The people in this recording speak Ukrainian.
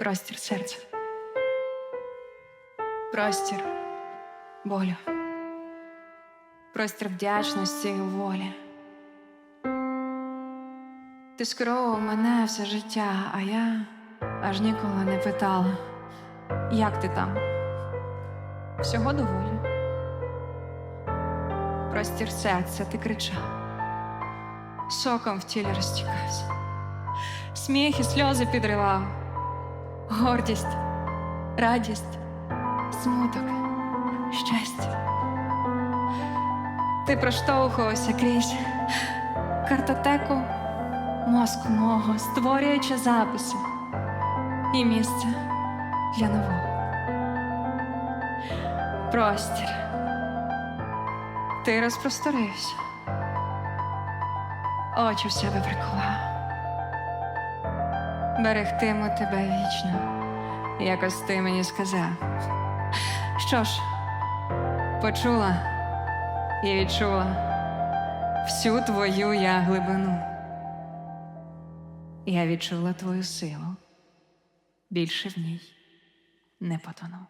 Простір серця. Простір болю. Простір вдячності і волі. Ти скеровував мене все життя, а я аж ніколи не питала, як ти там? Всього доволі. Простір серця ти кричав, соком в тілі розтікався, сміх і сльози підривав, гордість, радість, смуток, щастя. Ти проштовхувався крізь картотеку мозку мого, створюючи записи і місце для нового. Простір. Ти розпросторився. Очі в себе прикував. Берегтиму тебе вічно, якось ти мені сказав. Що ж, почула і відчула всю твою я глибину. Я відчула твою силу. Більше в ній не потону.